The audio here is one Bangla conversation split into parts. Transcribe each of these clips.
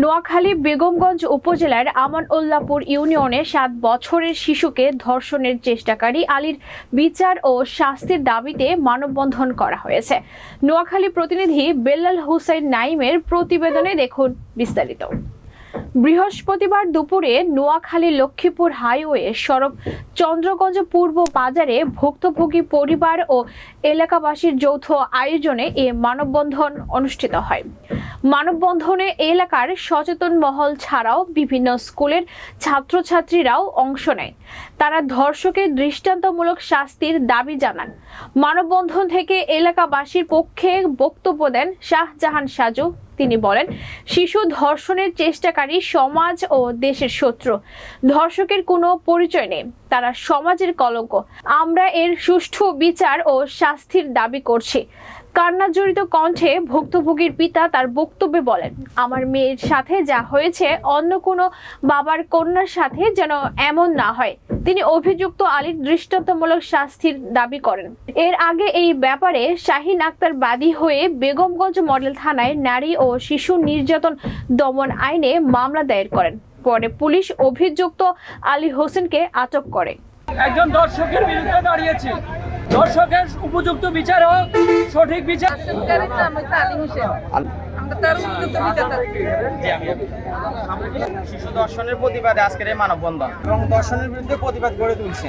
নোয়াখালী বেগমগঞ্জ উপজেলার আমান উল্লাপুর ইউনিয়নে সাত বছরের শিশুকে ধর্ষণের চেষ্টাকারী আলীর বিচার ও শাস্তির দাবিতে মানববন্ধন করা হয়েছে। নোয়াখালী প্রতিনিধি বেল্লাল হুসাইন নাইমের প্রতিবেদনে দেখুন বিস্তারিত। বৃহস্পতিবার দুপুরে নোয়াখালী লক্ষ্মীপুর হাইওয়ে সড়ক চন্দ্রগঞ্জ পূর্ব বাজারে ভুক্তভোগী পরিবার ও এলাকাবাসীর যৌথ আয়োজনে এ মানববন্ধন অনুষ্ঠিত হয়। মানববন্ধনে এলাকার সচেতন মহল ছাড়াও বিভিন্ন স্কুলের ছাত্রছাত্রীরাও অংশ নেয়। তারা ধর্ষকের দৃষ্টান্তমূলক শাস্তির দাবি জানান। মানববন্ধন থেকে এলাকাবাসীর পক্ষে বক্তব্য দেন শাহজাহান সাজু। তিনি বলেন, শিশু ধর্ষণের চেষ্টাকারী সমাজ ও দেশের শত্রু। ধর্ষকের কোনো পরিচয় নেই, তারা সমাজের কলঙ্ক। আমরা এর সুষ্ঠু বিচার ও শাস্তির দাবি করছি। কান্নাজড়িত কণ্ঠে ভুক্তভোগীর পিতা তার বক্তব্যে বলেন, আমার মেয়ের সাথে যা হয়েছে, অন্য কোনো বাবার কন্যার সাথে যেন এমন না হয়। তিনি অভিযুক্ত আলীর দৃষ্টান্তমূলক শাস্তির দাবি করেন। এর আগে এই ব্যাপারে শাহিন আক্তার বাদী হয়ে বেগমগঞ্জ মডেল থানায় নারী ও শিশু নির্যাতন দমন আইনে মামলা দায়ের করেন। পরে পুলিশ অভিযুক্ত আলী হোসেনকে আটক করে। একজন দর্শকের বিরুদ্ধে দাঁড়িয়েছি। দর্শকের উপযুক্ত বিচার হোক সঠিক বিচার। শিশু দর্শনের প্রতিবাদে আজকের এই মানববন্ধন। এবং দর্শনের বিরুদ্ধে প্রতিবাদ গড়ে তুলছে।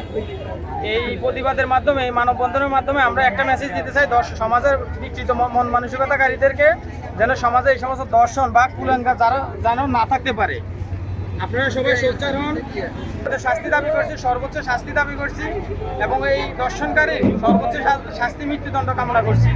এই প্রতিবাদের মাধ্যমে এই মানববন্ধনের মাধ্যমে আমরা একটা মেসেজ দিতে চাই দর্শ- সমাজের বিকৃত মন মানসিকতাকারীদেরকে যেন সমাজে এই সমস্ত দর্শন বা কুলাঙ্গা যারা যেন না থাকতে পারে। আপনারা সবাই সোচ্চার হন। শাস্তি দাবি করছি, সর্বোচ্চ শাস্তি দাবি করছি এবং এই দর্শনকারী সর্বোচ্চ শাস্তি মৃত্যুদণ্ড কামনা করছি।